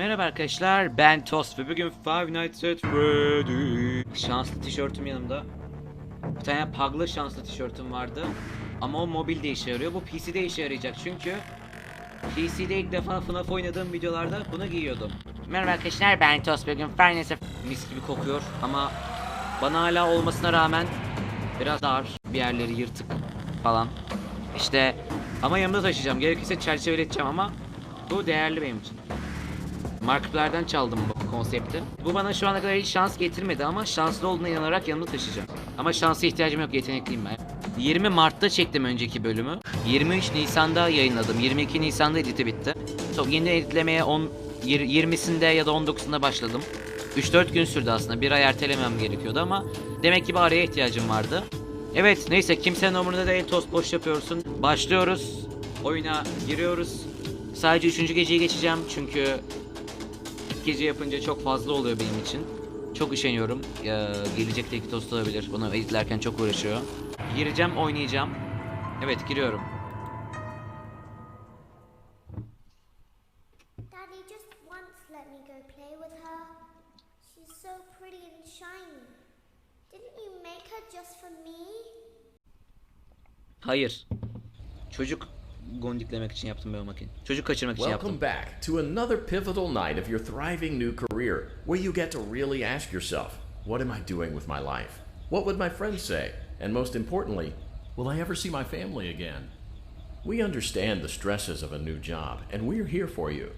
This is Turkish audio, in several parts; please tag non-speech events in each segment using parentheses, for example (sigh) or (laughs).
Merhaba arkadaşlar ben Tost ve bugün Five Nights at Freddy. Şanslı tişörtüm yanımda. Bir tane Pug'lı şanslı tişörtüm vardı. Ama o mobilde işe yarıyor. Bu PC'de işe yarayacak çünkü PC'de ilk defa FNAF oynadığım videolarda bunu giyiyordum. Merhaba arkadaşlar ben Tost bugün Five Nights at Mis gibi kokuyor ama bana hala olmasına rağmen biraz dar bir yerleri yırtık falan. İşte ama yanımda taşıyacağım. Gerekirse çerçeveleteceğim ama bu değerli benim için. Marketlerden çaldım bu konsepti. Bu bana şu ana kadar hiç şans getirmedi ama şanslı olduğuna inanarak yanımda taşıyacağım. Ama şansa ihtiyacım yok yetenekliyim ben. 20 Mart'ta çektim önceki bölümü. 23 Nisan'da yayınladım. 22 Nisan'da editi bitti. Sonra yeni editlemeye 10 yir- 20'sinde ya da 19'unda başladım. 3-4 gün sürdü aslında. Bir ay ertelemem gerekiyordu ama demek ki bir araya ihtiyacım vardı. Evet neyse kimsenin umurunda değil tost boş yapıyorsun. Başlıyoruz. Oyuna giriyoruz. Sadece 3. geceyi geçeceğim çünkü gece yapınca çok fazla oluyor benim için. Çok üşeniyorum. Ee, gelecek tek tost olabilir. Bunu editlerken çok uğraşıyor. Gireceğim, oynayacağım. Evet, giriyorum. Daddy, just once let me go play with her. She's so pretty and shiny. Didn't you make her just for me? Hayır. Çocuk gondiklemek için yaptım ben o makine. Çocuk kaçırmak için Welcome yaptım. back to another pivotal night of your thriving new career, where you get to really ask yourself, what am I doing with my life? What would my friends say? And most importantly, will I ever see my family again? We understand the stresses of a new job, and we're here for you.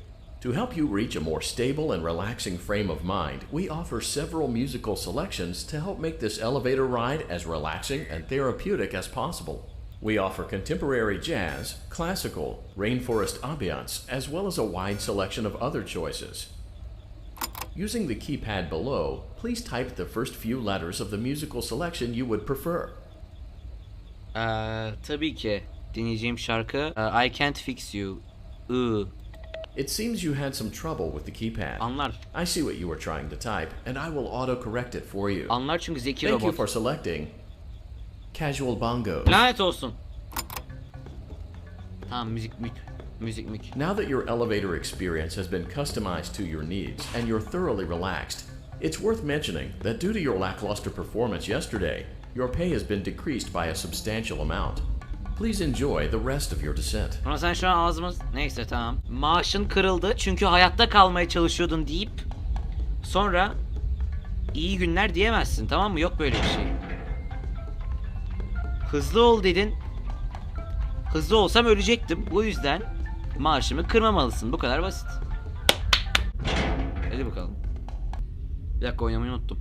To help you reach a more stable and relaxing frame of mind, we offer several musical selections to help make this elevator ride as relaxing and therapeutic as possible. We offer contemporary jazz, classical, rainforest ambiance, as well as a wide selection of other choices. Using the keypad below, please type the first few letters of the musical selection you would prefer. Ee, tabii ki dinleyeceğim şarkı e, I Can't Fix You. I. It seems you had some trouble with the keypad. Anlar. I see what you were trying to type, and I will auto-correct it for you. Anlar çünkü zeki Thank you for selecting Casual Bongos. Lanet olsun. Tamam müzik mük. Müzik mük. Now that your elevator experience has been customized to your needs and you're thoroughly relaxed, it's worth mentioning that due to your lackluster performance yesterday, your pay has been decreased by a substantial amount. Please enjoy the rest of your descent. Ama sen şu an ağzımız... Neyse tamam. Maaşın kırıldı çünkü hayatta kalmaya çalışıyordun deyip sonra iyi günler diyemezsin tamam mı? Yok böyle bir şey. Hızlı ol dedin. Hızlı olsam ölecektim. Bu yüzden maaşımı kırmamalısın. Bu kadar basit. Hadi bakalım. Bir dakika oynamayı unuttum.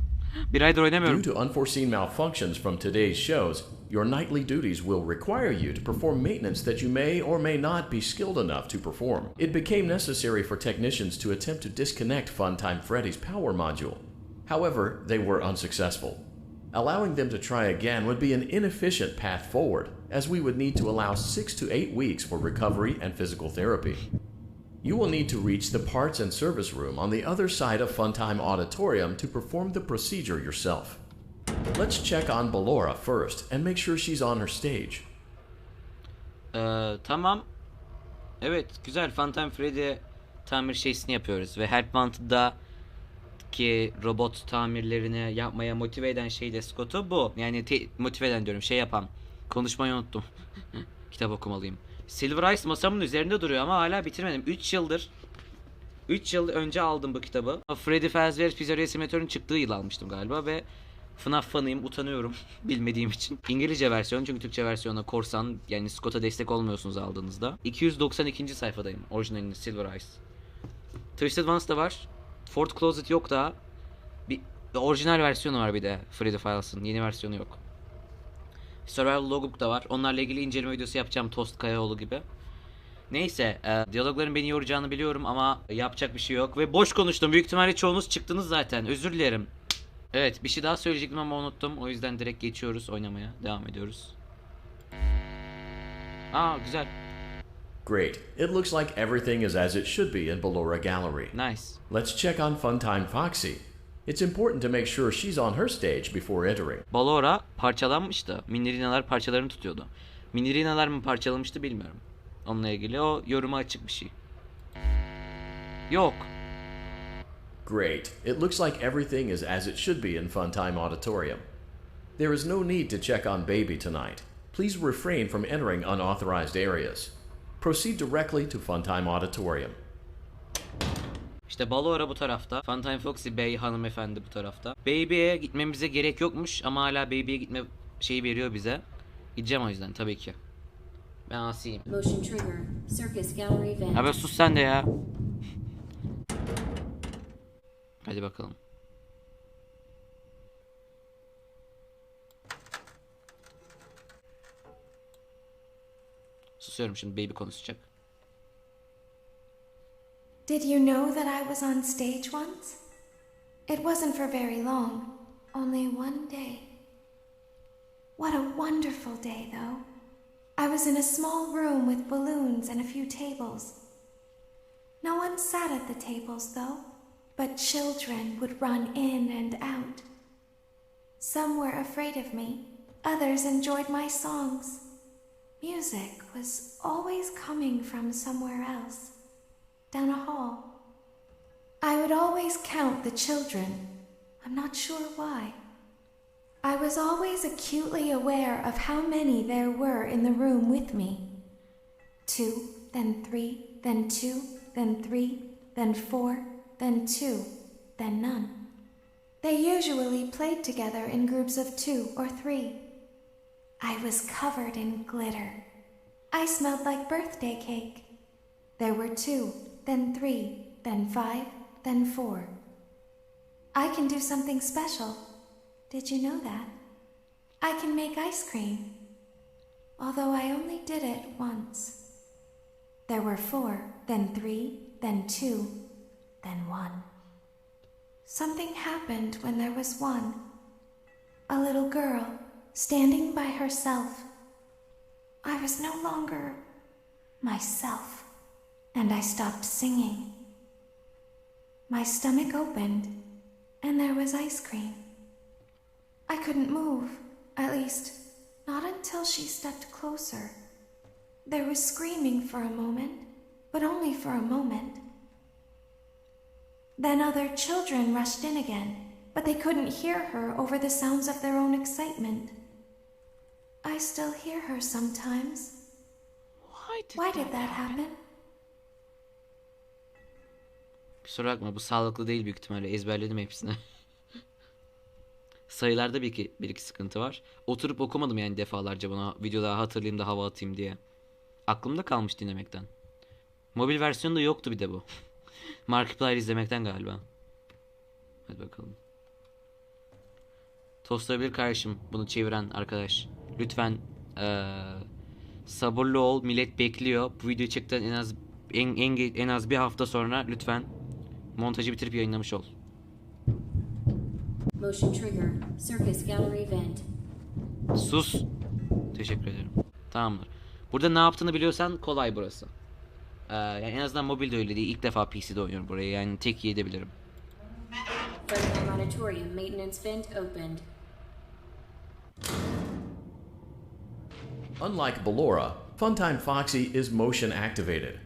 (laughs) Bir aydır oynamıyorum. Due to unforeseen malfunctions from today's shows, your nightly duties will require you to perform maintenance that you may or may not be skilled enough to perform. It became necessary for technicians to attempt to disconnect Funtime Freddy's power module. However, they were unsuccessful. Allowing them to try again would be an inefficient path forward, as we would need to allow six to eight weeks for recovery and physical therapy. You will need to reach the parts and service room on the other side of Funtime Auditorium to perform the procedure yourself. Let's check on Ballora first and make sure she's on her stage. Tamam. Evet güzel Phantom Freddy tamir şeysini yapıyoruz ve Help Wanted'da ki robot tamirlerini yapmaya motive eden şey de Scott'u bu. Yani te- motive eden diyorum şey yapan. Konuşmayı unuttum. (laughs) Kitap okumalıyım. Silver Ice masamın üzerinde duruyor ama hala bitirmedim. 3 yıldır 3 yıl önce aldım bu kitabı. Freddy Fazbear's Pizzeria Simulator'ın çıktığı yıl almıştım galiba ve FNAF fanıyım utanıyorum (laughs) bilmediğim için. İngilizce versiyon çünkü Türkçe versiyonu korsan yani Scott'a destek olmuyorsunuz aldığınızda. 292. sayfadayım orijinalini Silver Ice. Twisted Ones da var. Fort Closet yok daha. Bir orijinal versiyonu var bir de Freddy Files'ın yeni versiyonu yok. Survival Logbook da var. Onlarla ilgili inceleme videosu yapacağım Toast Kayaoğlu gibi. Neyse, e, diyalogların beni yoracağını biliyorum ama yapacak bir şey yok ve boş konuştum. Büyük ihtimalle çoğunuz çıktınız zaten. Özür dilerim. Evet, bir şey daha söyleyecektim ama unuttum. O yüzden direkt geçiyoruz oynamaya. Devam ediyoruz. Aa, güzel. Great. It looks like everything is as it should be in Ballora Gallery. Nice. Let's check on Funtime Foxy. It's important to make sure she's on her stage before entering. Balora parçalanmıştı. Minirinalar parçalarını tutuyordu. Minirinalar mı parçalamıştı bilmiyorum. Onunla ilgili o yoruma açık bir şey. Yok. Great. It looks like everything is as it should be in Funtime Auditorium. There is no need to check on Baby tonight. Please refrain from entering unauthorized areas. Proceed directly to Funtime Auditorium. İşte Ballora bu tarafta. Funtime Foxy Bey hanımefendi bu tarafta. Baby'ye gitmemize gerek yokmuş ama hala Baby'ye gitme şeyi veriyor bize. Gideceğim o yüzden tabii ki. Ben asiyim. Motion trigger. Circus gallery vent. Ya be sus sen de ya. Hadi bakalım. Susuyorum şimdi baby konuşacak. Did you know that I was on stage once? It wasn't for very long, only one day. What a wonderful day, though. I was in a small room with balloons and a few tables. No one sat at the tables, though, but children would run in and out. Some were afraid of me, others enjoyed my songs. Music was always coming from somewhere else down a hall. I would always count the children. I'm not sure why. I was always acutely aware of how many there were in the room with me. Two, then three, then two, then three, then four, then two, then none. They usually played together in groups of two or three. I was covered in glitter. I smelled like birthday cake. There were two, then three, then five, then four. I can do something special. Did you know that? I can make ice cream. Although I only did it once. There were four, then three, then two, then one. Something happened when there was one. A little girl standing by herself. I was no longer myself, and I stopped singing. My stomach opened, and there was ice cream. I couldn't move, at least, not until she stepped closer. There was screaming for a moment, but only for a moment. Then other children rushed in again, but they couldn't hear her over the sounds of their own excitement. I still hear her sometimes. Why did that happen? Kusura bakma bu sağlıklı değil büyük ihtimalle ezberledim hepsini. (laughs) Sayılarda bir iki, bir iki sıkıntı var. Oturup okumadım yani defalarca bunu videoda hatırlayayım da hava atayım diye. Aklımda kalmış dinlemekten. Mobil versiyonu da yoktu bir de bu. (laughs) Markiplier izlemekten galiba. Hadi bakalım. Tostlayabilir kardeşim bunu çeviren arkadaş. Lütfen eee, sabırlı ol. Millet bekliyor. Bu videoyu çekten en az en, en, en az bir hafta sonra lütfen montajı bitirip yayınlamış ol. Motion trigger. Circus gallery vent. Sus. Teşekkür ederim. Tamamdır. Burada ne yaptığını biliyorsan kolay burası. Ee, yani en azından mobilde öyle değil. İlk defa PC'de oynuyorum burayı. Yani tek iyi edebilirim. Funtime auditorium maintenance vent opened. Unlike Ballora, Funtime Foxy is motion activated.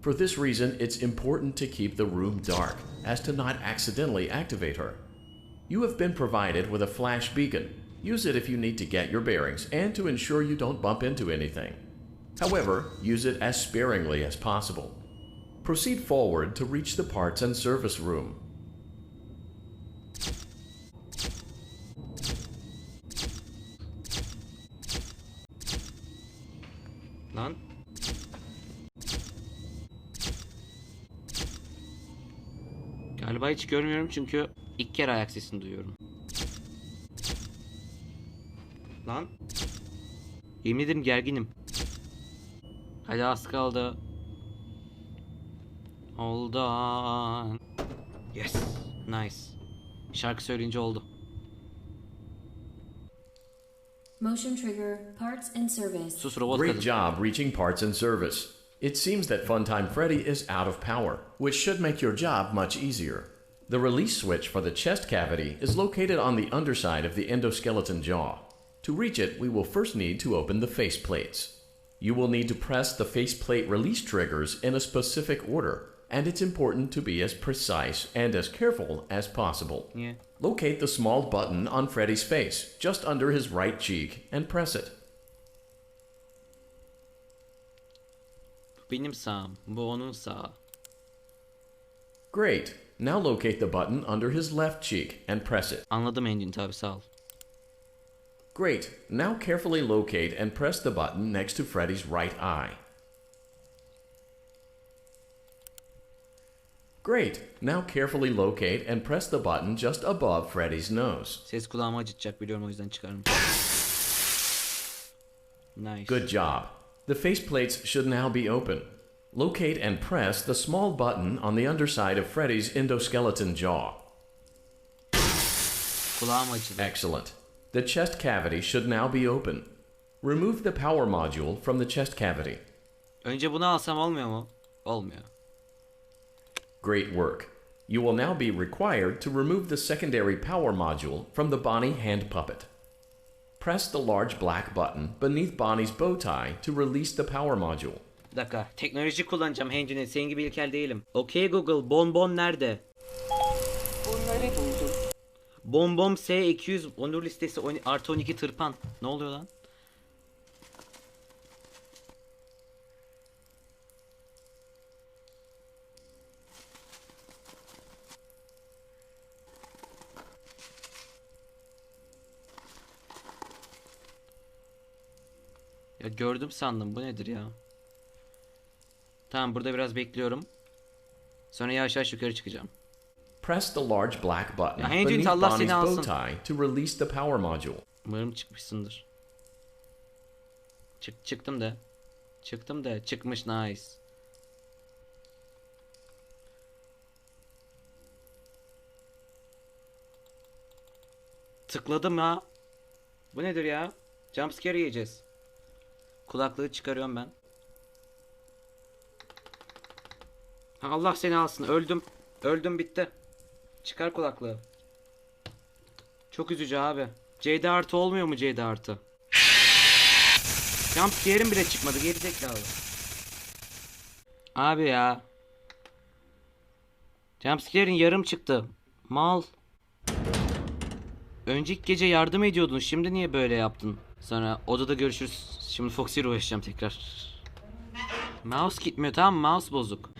For this reason, it's important to keep the room dark as to not accidentally activate her. You have been provided with a flash beacon. Use it if you need to get your bearings and to ensure you don't bump into anything. However, use it as sparingly as possible. Proceed forward to reach the parts and service room. Galiba hiç görmüyorum çünkü ilk kere ayak sesini duyuyorum. Lan. Yemin ederim gerginim. Hadi az kaldı. Hold on. Yes. Nice. Şarkı söyleyince oldu. Motion trigger. Parts and service. Sus robot Great kadın. job reaching parts and service. It seems that Funtime Freddy is out of power, which should make your job much easier. The release switch for the chest cavity is located on the underside of the endoskeleton jaw. To reach it, we will first need to open the face plates. You will need to press the faceplate release triggers in a specific order. and it's important to be as precise and as careful as possible. Niye? Locate the small button on Freddy's face, just under his right cheek, and press it. Benim sağım. Bu onun sağı. Great. Now locate the button under his left cheek and press it. Anladım Engin tabi sağ ol. Great. Now carefully locate and press the button next to Freddy's right eye. Great. Now carefully locate and press the button just above Freddy's nose. Ses kulağımı acıtacak biliyorum o yüzden çıkarım. Nice. Good job. The faceplates should now be open. Locate and press the small button on the underside of Freddy's endoskeleton jaw. Kulağım. Excellent. The chest cavity should now be open. Remove the power module from the chest cavity. Önce bunu alsam olmuyor mu? Olmuyor. Great work. You will now be required to remove the secondary power module from the Bonnie hand puppet. Press the large black button beneath Bonnie's bow tie to release the power module. Dakika. Teknoloji kullanacağım Henry. Senin gibi ilkel değilim. Okey Google. Bonbon nerede? Bunları buldum. Bonbon S200 onur listesi on- artı 12 tırpan. Ne oluyor lan? Ya gördüm sandım. Bu nedir ya? Tamam burada biraz bekliyorum. Sonra yavaş yavaş yukarı çıkacağım. Press the large black button Ya beneath Allah Bonnie's bow tie to release the power module. Umarım çıkmışsındır. Çık çıktım da. Çıktım da çıkmış nice. Tıkladım ya. Bu nedir ya? Jumpscare yiyeceğiz. Kulaklığı çıkarıyorum ben. Allah seni alsın. Öldüm. Öldüm bitti. Çıkar kulaklığı. Çok üzücü abi. C'de artı olmuyor mu C'de artı? Jump scare'im bile çıkmadı geri zekalı. Abi ya. Jump scare'in yarım çıktı. Mal. Önceki gece yardım ediyordun. Şimdi niye böyle yaptın? Sonra odada görüşürüz. Şimdi Foxy ile uğraşacağım tekrar. Mouse gitmiyor tamam? Mouse bozuk.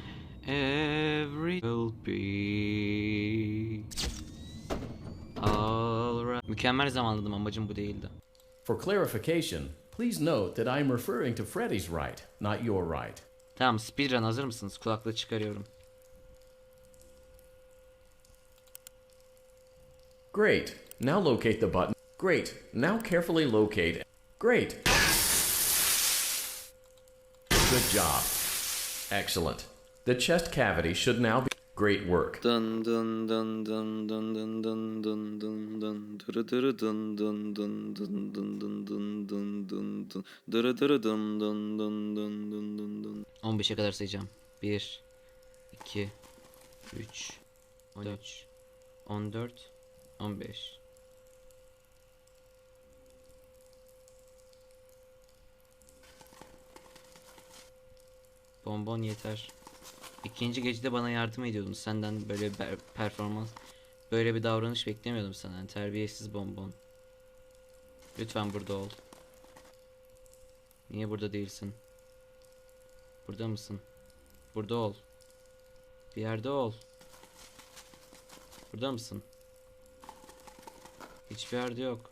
Every will be alright. Mükemmel zamanladım amacım bu değildi. For clarification, please note that I am referring to Freddy's right, not your right. Tamam speedrun hazır mısınız? Kulaklığı çıkarıyorum. Great. Now locate the button. Great. Now carefully locate. Great. Good job. Excellent. The chest cavity should now be. Great work. Dın dın dın dın dırı dırı dın dın dın dın dın dın dın 15'e kadar sayacağım. 1 2 3 13 14 15 Bonbon yeter. İkinci gecede bana yardım ediyordun. Senden böyle performans, böyle bir davranış beklemiyordum senden. Terbiyesiz bonbon. Lütfen burada ol. Niye burada değilsin? Burada mısın? Burada ol. Bir yerde ol. Burada mısın? Hiçbir yerde yok.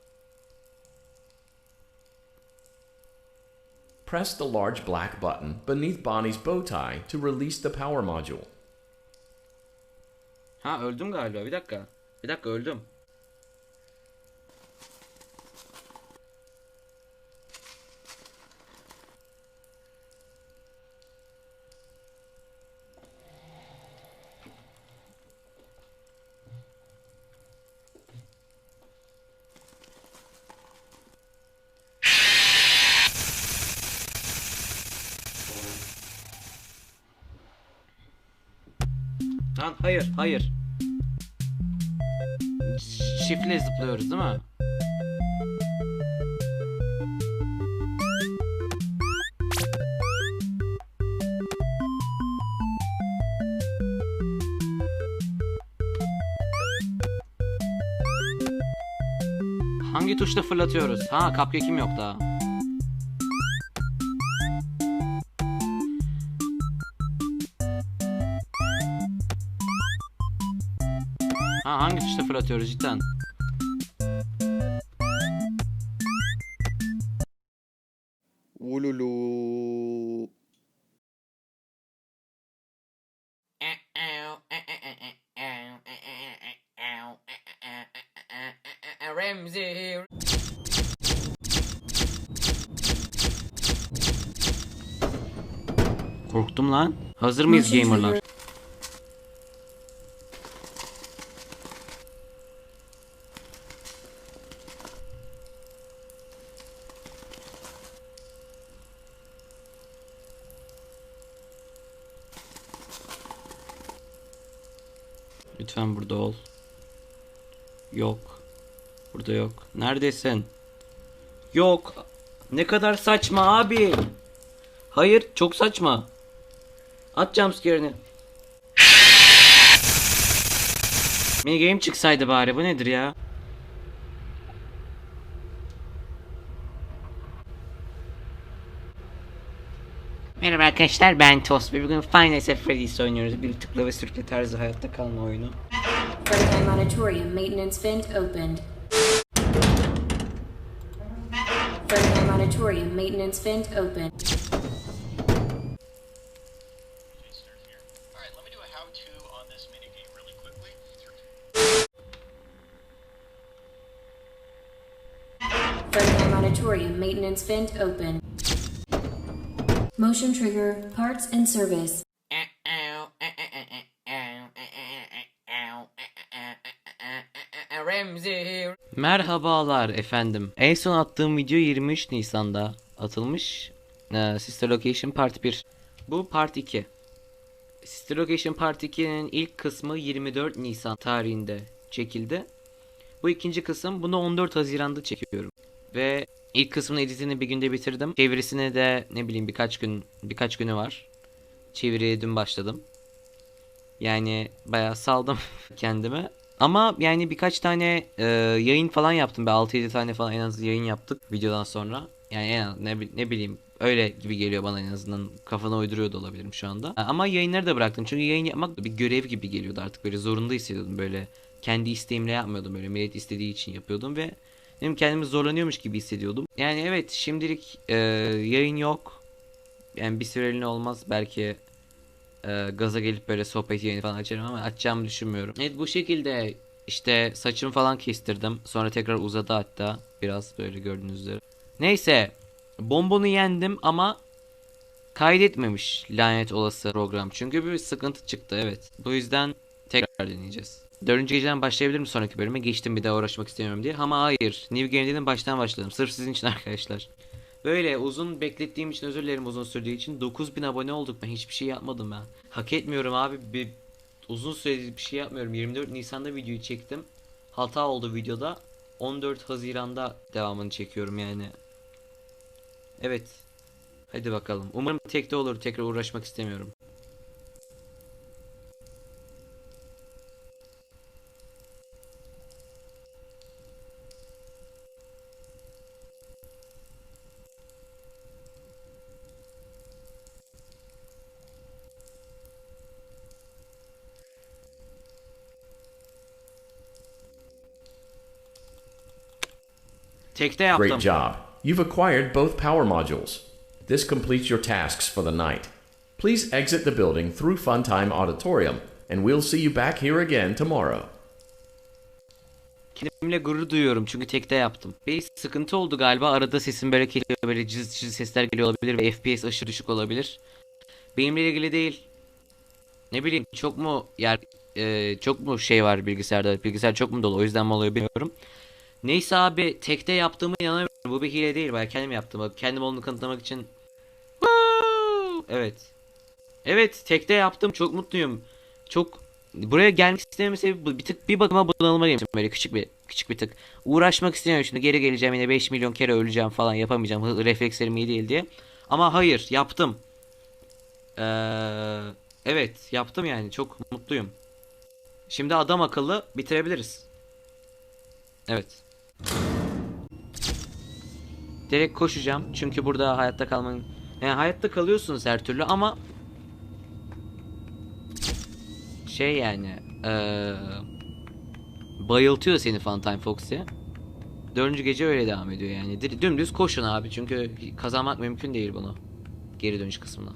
Press the large black button beneath Bonnie's bow tie to release the power module. Ha öldüm galiba. Bir dakika. Bir dakika öldüm. Kaan hayır hayır. Çiftle zıplıyoruz değil mi? Hangi tuşla fırlatıyoruz? Ha cupcake'im yok daha. Ha hangi tuşla fırlatıyoruz cidden? Ululu. Remzi. Korktum lan. Hazır mıyız gamerlar? Lütfen burada ol. Yok. Burada yok. Neredesin? Yok. Ne kadar saçma abi. Hayır, çok saçma. At jumpscare'ini. Mini game çıksaydı bari. Bu nedir ya? Merhaba arkadaşlar ben Tost ve bugün at Freddy's oynuyoruz. Bir tıkla ve sürükle tarzı hayatta kalma oyunu. Freddyheim Auditorium maintenance vent opened. Freddyheim Auditorium maintenance vent opened. Alright, let me do a how-to on this minigame really quickly. Freddyheim Auditorium maintenance vent open. Motion trigger parts and service. Merhabalar efendim. En son attığım video 23 Nisan'da atılmış. Ee, Sister Location Part 1. Bu Part 2. Sister Location Part 2'nin ilk kısmı 24 Nisan tarihinde çekildi. Bu ikinci kısım bunu 14 Haziran'da çekiyorum. Ve ilk kısmın editini bir günde bitirdim. Çevirisine de ne bileyim birkaç gün birkaç günü var. Çeviriye dün başladım. Yani bayağı saldım (laughs) kendime. Ama yani birkaç tane e, yayın falan yaptım. Bir 6-7 tane falan en az yayın yaptık videodan sonra. Yani en az, ne, ne bileyim öyle gibi geliyor bana en azından. Kafana uyduruyor da olabilirim şu anda. Ama yayınları da bıraktım. Çünkü yayın yapmak bir görev gibi geliyordu artık. Böyle zorunda hissediyordum böyle. Kendi isteğimle yapmıyordum böyle. Millet istediği için yapıyordum ve benim kendimi zorlanıyormuş gibi hissediyordum. Yani evet şimdilik e, yayın yok. Yani bir süreliğine olmaz. Belki e, gaza gelip böyle sohbet yayını falan açarım ama açacağımı düşünmüyorum. Evet bu şekilde işte saçımı falan kestirdim. Sonra tekrar uzadı hatta. Biraz böyle gördüğünüz üzere. Neyse. Bombonu yendim ama kaydetmemiş lanet olası program. Çünkü bir sıkıntı çıktı evet. Bu yüzden tekrar deneyeceğiz. Dördüncü geceden başlayabilir mi sonraki bölüme? Geçtim bir daha uğraşmak istemiyorum diye. Ama hayır. New Game dedim baştan başladım. Sırf sizin için (laughs) arkadaşlar. Böyle uzun beklettiğim için özür dilerim uzun sürdüğü için. 9000 abone olduk ben hiçbir şey yapmadım ben. Hak etmiyorum abi. Bir, uzun süredir bir şey yapmıyorum. 24 Nisan'da videoyu çektim. Hata oldu videoda. 14 Haziran'da devamını çekiyorum yani. Evet. Hadi bakalım. Umarım tekte olur. Tekrar uğraşmak istemiyorum. Tekte yaptım. Great job. You've acquired both power modules. This completes your tasks for the night. Please exit the building through Funtime Auditorium, and we'll see you back here again tomorrow. Kendimle gurur duyuyorum çünkü tekte yaptım. Bir sıkıntı oldu galiba. Arada sesim böyle geliyor. Böyle cız cız sesler geliyor olabilir ve FPS aşırı düşük olabilir. Benimle ilgili değil. Ne bileyim çok mu yer e, çok mu şey var bilgisayarda? Bilgisayar çok mu dolu? O yüzden mi oluyor bilmiyorum. Neyse abi tekte yaptığımı inanamıyorum. Bu bir hile değil. Ben kendim yaptım. Kendim olduğunu kanıtlamak için. Evet. Evet tekte yaptım. Çok mutluyum. Çok buraya gelmek istememin sebebi bir tık bir bakıma bunalıma gelmişim böyle küçük bir küçük bir tık. Uğraşmak istemiyorum şimdi geri geleceğim yine 5 milyon kere öleceğim falan yapamayacağım. Reflekslerim iyi değil diye. Ama hayır yaptım. Ee, evet yaptım yani çok mutluyum. Şimdi adam akıllı bitirebiliriz. Evet. Direkt koşacağım. Çünkü burada hayatta kalmanın... Yani hayatta kalıyorsunuz her türlü ama... Şey yani... eee, bayıltıyor seni Funtime Foxy. Dördüncü gece öyle devam ediyor yani. Dümdüz koşun abi çünkü kazanmak mümkün değil bunu. Geri dönüş kısmına.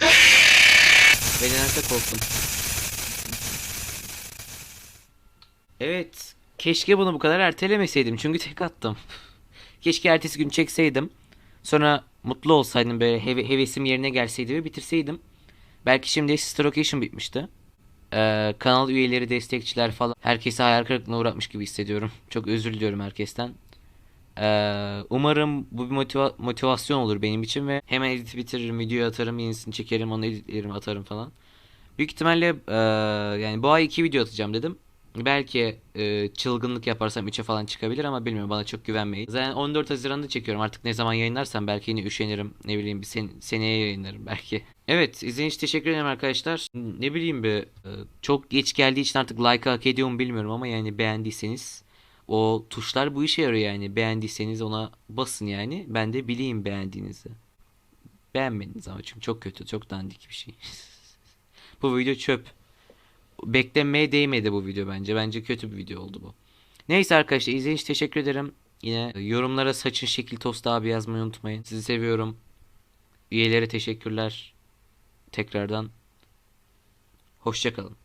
Ve nedense korktum. Evet. Keşke bunu bu kadar ertelemeseydim çünkü tek attım. Keşke ertesi gün çekseydim. Sonra mutlu olsaydım böyle heve- hevesim yerine gelseydi ve bitirseydim. Belki şimdi Sister bitmişti. Ee, kanal üyeleri, destekçiler falan. Herkese hayal kırıklığına uğratmış gibi hissediyorum. Çok özür diliyorum herkesten. Ee, umarım bu bir motiva- motivasyon olur benim için ve hemen edit bitiririm, videoyu atarım, yenisini çekerim, onu editlerim, atarım falan. Büyük ihtimalle ee, yani bu ay iki video atacağım dedim. Belki ee, çılgınlık yaparsam 3'e falan çıkabilir ama bilmiyorum bana çok güvenmeyin. Zaten 14 Haziran'da çekiyorum artık ne zaman yayınlarsam belki yine üşenirim ne bileyim bir sen- seneye yayınlarım belki. (laughs) Evet izlediğiniz için teşekkür ederim arkadaşlar. Ne bileyim bir ee, çok geç geldiği için artık like hak ediyor mu bilmiyorum ama yani beğendiyseniz o tuşlar bu işe yarıyor yani. Beğendiyseniz ona basın yani. Ben de bileyim beğendiğinizi. Beğenmediniz ama çünkü çok kötü, çok dandik bir şey. (laughs) bu video çöp. Beklenmeye değmedi bu video bence. Bence kötü bir video oldu bu. Neyse arkadaşlar izlediğiniz için teşekkür ederim. Yine yorumlara saçın şekil tost abi yazmayı unutmayın. Sizi seviyorum. Üyelere teşekkürler. Tekrardan. Hoşçakalın.